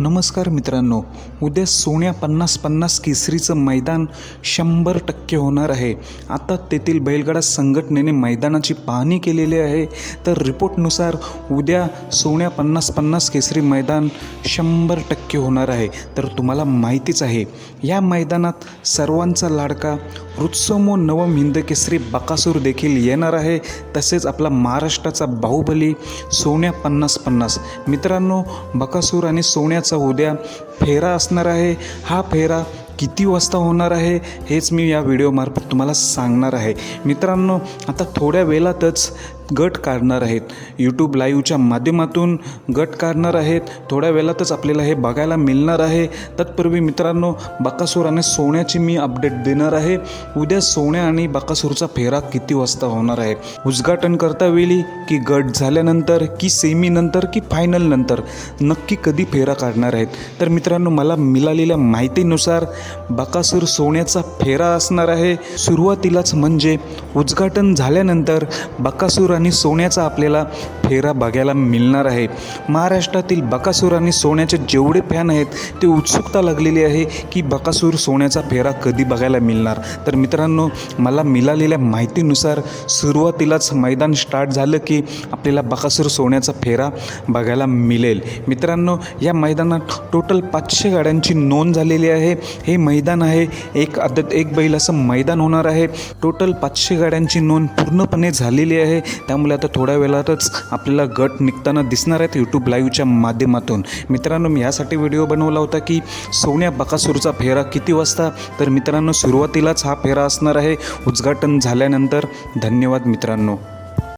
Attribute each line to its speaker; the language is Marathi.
Speaker 1: नमस्कार मित्रांनो उद्या सोन्या पन्नास पन्नास केसरीचं मैदान शंभर टक्के होणार आहे. आता तेथील बैलगाडा संघटनेने मैदानाची पाहणी केलेली आहे. तर रिपोर्टनुसार उद्या सोन्या पन्नास पन्नास केसरी मैदान शंभर टक्के होणार आहे. तर तुम्हाला माहितीच आहे या मैदानात सर्वांचा लाडका ऋत्समो नवम हिंदकेसरी बकासूर देखील येणार आहे. तसेच आपला महाराष्ट्राचा बाहुबली सोन्या पन्नास पन्नास. मित्रांनो बकासूर आणि सोन्याचा उद्या फेरा असणार आहे. हा फेरा किती वाजता होणार आहे हेच मी या व्हिडिओमार्फत तुम्हाला सांगणार आहे. मित्रांनो आता थोड्या वेळातच गट काढणार आहेत. यूट्यूब लाईव्हच्या माध्यमातून गट काढणार आहेत. थोड्या वेळातच आपल्याला हे बघायला मिळणार आहे. तत्पूर्वी मित्रांनो बकासूर आणि सोन्याची मी अपडेट देणार आहे. उद्या सोन्या आणि बकासूरचा फेरा किती वाजता होणार आहे? उद्घाटन करता वेळी की गट झाल्यानंतर की सेमीनंतर की फायनल नंतर? नक्की कधी फेरा काढणार आहेत? तर मित्रांनो मला मिळालेल्या माहितीनुसार बकासूर सोन्याचा फेरा असणार आहे. सुरुवातीलाच म्हणजे उद्घाटन झाल्यानंतर बकासूर आणि सोन्याचा आपल्याला फेरा बघायला मिळणार आहे. महाराष्ट्रातील बकासूर आणि सोन्याचे जेवढे फॅन आहेत ते उत्सुकता लागलेली आहे की बकासूर सोन्याचा फेरा कधी बघायला मिळणार. तर मित्रांनो मला मिळालेल्या माहितीनुसार सुरुवातीलाच मैदान स्टार्ट झालं की आपल्याला बकासूर सोन्याचा फेरा बघायला मिळेल. मित्रांनो या मैदानात टोटल पाचशे गाड्यांची नोंद झालेली आहे. हे मैदान आहे एक आदत एक बैल असं मैदान होणार आहे. टोटल पाचशे गाड्यांची नोंद पूर्णपणे झालेली आहे. त्यामुळे आता थोड्या वेळातच आपल्याला गट निघताना दिसणार आहेत यूट्यूब लाईव्हच्या माध्यमातून. मित्रांनो मी यासाठी व्हिडिओ बनवला होता की सोन्या बकासूरचा फेरा किती वाजता? तर मित्रांनो सुरुवातीलाच हा फेरा असणार आहे. उद्घाटन झाल्यानंतर. धन्यवाद मित्रांनो.